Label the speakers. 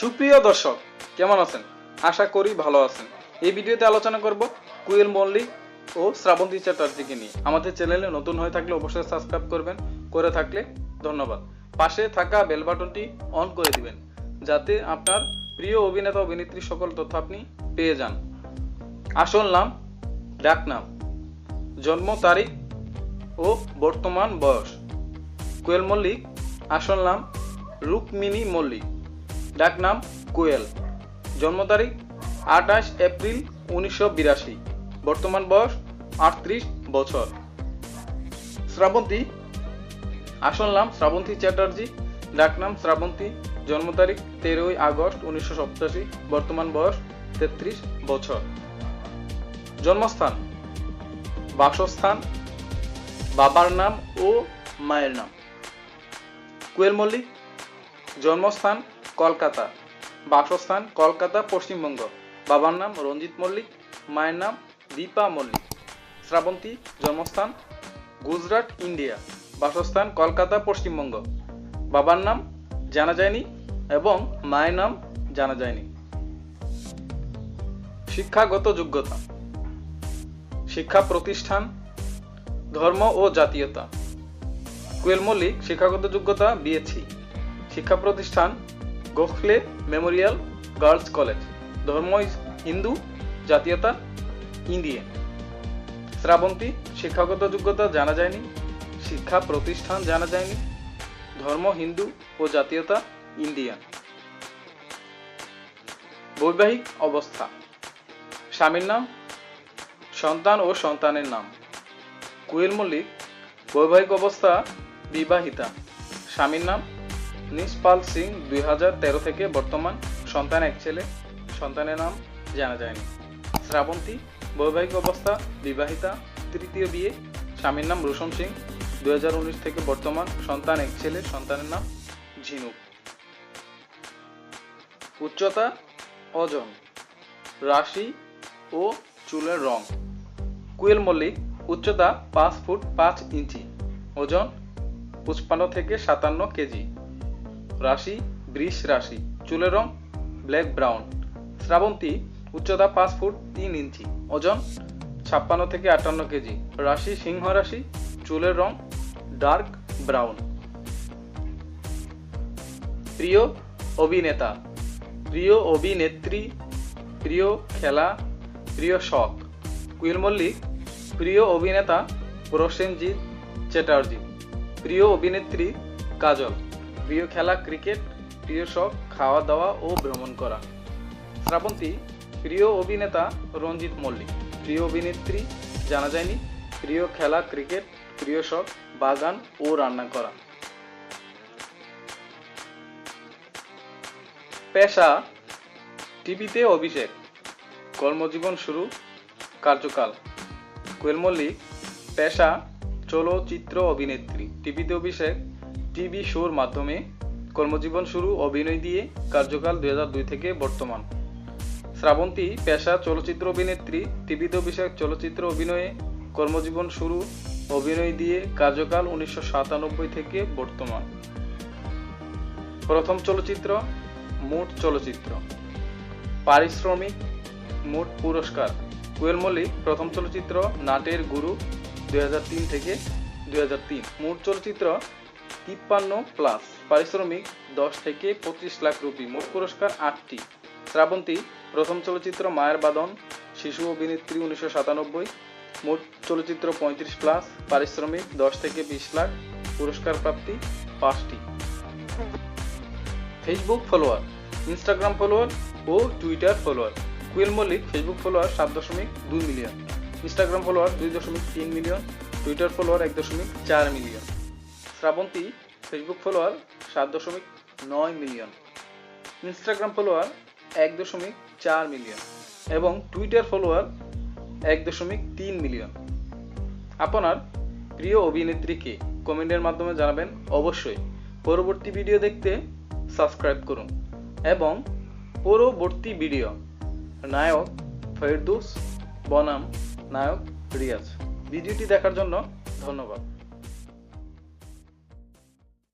Speaker 1: সুপ্রিয় দর্শক, কেমন আছেন? আশা করি ভালো আছেন। এই ভিডিওতে আলোচনা করব কুয়েল মল্লিক ও শ্রাবন্তী চ্যাটার্জিকে নিয়ে। আমাদের চ্যানেলে নতুন হয়ে থাকলে অবশ্যই সাবস্ক্রাইব করবেন, করে থাকলে ধন্যবাদ। পাশে থাকা বেল বাটনটি অন করে দিবেন, যাতে আপনার প্রিয় অভিনেতা, অভিনেত্রী সকল তথ্য আপনি পেয়ে যান। আসল নাম ডাক নাম জন্ম তারিখ ও বর্তমান বয়স। কোয়েল মল্লিক, আসল নাম রুকমিনী মল্লিক। ডাক নাম কোয়েল। জন্ম তারিখ আঠাশ এপ্রিল উনিশশো বিরাশি। বর্তমান বয়স আটত্রিশ বছর। শ্রাবন্তী, আসল নাম শ্রাবন্তী চ্যাটার্জি, ডাক নাম শ্রাবন্তী। জন্ম তারিখ তেরোই আগস্ট উনিশশো সপ্তাশি, বর্তমান বয়স তেত্রিশ বছর। জন্মস্থান, বাসস্থান, বাবার নাম ও মায়ের নাম। কুয়েল মল্লিক, জন্মস্থান কলকাতা। বাসস্থান কলকাতা, পশ্চিমবঙ্গ। বাবার নাম রঞ্জিত মল্লিক, মায়ের নাম দীপা মল্লিক। শ্রাবন্তী জন্মস্থান গুজরাট, ইন্ডিয়া। বাসস্থান কলকাতা, পশ্চিমবঙ্গ। বাবার নাম জানা যায়নি এবং মায়ের নাম জানা যায়নি। শিক্ষাগত যোগ্যতা। শিক্ষা প্রতিষ্ঠান, ধর্ম ও জাতীয়তা। কুয়েল মল্লিক, শিক্ষাগত যোগ্যতা বিএসসি শিক্ষা প্রতিষ্ঠান গোখলে মেমোরিয়াল গার্লস কলেজ ধর্ম হিন্দু জাতীয়তা ইন্ডিয়ান শ্রাবন্তী শিক্ষাগত যোগ্যতা জানা যায়নি শিক্ষা প্রতিষ্ঠান জানা যায়নি ধর্ম হিন্দু ও জাতীয়তা ইন্ডিয়ান বৈবাহিক অবস্থা স্বামীর নাম সন্তান ও সন্তানের নাম কুয়েল মল্লিক বৈবাহিক অবস্থা বিবাহিতা স্বামীর নাম নিষ্পাল সিং দুই হাজার তেরো থেকে বর্তমান সন্তান এক ছেলে। সন্তানের নাম জানা যায়নি। শ্রাবন্তী, বৈবাহিক অবস্থা, বিবাহিতা, তৃতীয় বিয়ে। স্বামীর নাম রোশন সিং দু হাজার উনিশ থেকে বর্তমান সন্তান এক ছেলে। সন্তানের নাম ঝিনুক। উচ্চতা ওজন রাশি ও চুলের রং। কুয়েল মল্লিক, উচ্চতা পাঁচ ফুট পাঁচ ইঞ্চি। ওজন পঁচপান্ন থেকে সাতান্ন কেজি। রাশি, বৃষ রাশি, চুলের রং ব্ল্যাক ব্রাউন শ্রাবন্তী, উচ্চতা পাঁচ ফুট তিন ইঞ্চি, ওজন ছাপ্পান্ন থেকে আটান্ন কেজি। রাশি, সিংহ রাশি, চুলের রং ডার্ক ব্রাউন প্রিয় অভিনেতা, প্রিয় অভিনেত্রী, প্রিয় খেলা, প্রিয় শখ, কুইল মল্লিক, প্রিয় অভিনেতা প্রসেনজিৎ চ্যাটার্জি, প্রিয় অভিনেত্রী কাজল। প্রিয় খেলা, ক্রিকেট, প্রিয় শখ খাওয়া দাওয়া ও ভ্রমণ করা। শ্রাবন্তী, প্রিয় অভিনেতা রঞ্জিত মল্লিক। প্রিয় অভিনেত্রী জানা যায়নি, প্রিয় খেলা, ক্রিকেট, প্রিয় শখ, বাগান ও রান্না করা। পেশা, টিভিতে অভিষেক। কর্মজীবন শুরু, কার্যকাল। কোয়েল মল্লিক, পেশা, চলচ্চিত্র অভিনেত্রী। টিভিতে অভিষেক টিভি শোর মাধ্যমে কর্মজীবন শুরু অভিনয় দিয়ে কার্যকাল দুই হাজার দুই থেকে বর্তমান। শ্রাবন্তী পেশা চলচ্চিত্র অভিনেত্রী টিভিতে অভিষেক চলচ্চিত্র অভিনয়ে কর্মজীবন শুরু অভিনয় দিয়ে কার্যকাল উনিশশো সাতানব্বই থেকে বর্তমান। প্রথম চলচ্চিত্র, মোট চলচ্চিত্র। পারিশ্রমিক, মোট পুরস্কার। কোয়েল মল্লিক, প্রথম চলচ্চিত্র, নাটের গুরু, দুই হাজার তিন থেকে দুই হাজার তিন। মোট চলচ্চিত্র তিপ্পান্ন প্লাস পারিশ্রমিক দশ থেকে পঁচিশ লাখ রুপি। মোট পুরস্কার আটটি। শ্রাবন্তী, প্রথম চলচ্চিত্র মায়ের বাদন, শিশু অভিনেত্রী উনিশশো সাতানব্বই। মোট চলচ্চিত্র পঁয়ত্রিশ প্লাস পারিশ্রমিক দশ থেকে বিশ লাখ। পুরস্কার প্রাপ্তি পাঁচটি। ফেসবুক ফলোয়ার ইনস্টাগ্রাম ফলোয়ার ও Twitter follower Koel Mallick Facebook follower সাত দশমিক দুই মিলিয়ন ইনস্টাগ্রাম ফলোয়ার দুই দশমিক তিন মিলিয়ন টুইটার ফলোয়ার এক দশমিক চার মিলিয়ন শ্রাবন্তী ফেসবুক ফলোয়ার সাত দশমিক নয় মিলিয়ন ইনস্টাগ্রাম ফলোয়ার এক দশমিক চার মিলিয়ন এবং টুইটার ফলোয়ার এক দশমিক তিন মিলিয়ন আপনার প্রিয় অভিনেত্রীকে কমেন্টের মাধ্যমে জানাবেন অবশ্যই। পরবর্তী ভিডিও দেখতে সাবস্ক্রাইব করুন এবং পরবর্তী ভিডিও নায়ক ফেরদৌস বনাম, নায়ক রিয়াজ। ভিডিওটি দেখার জন্য ধন্যবাদ।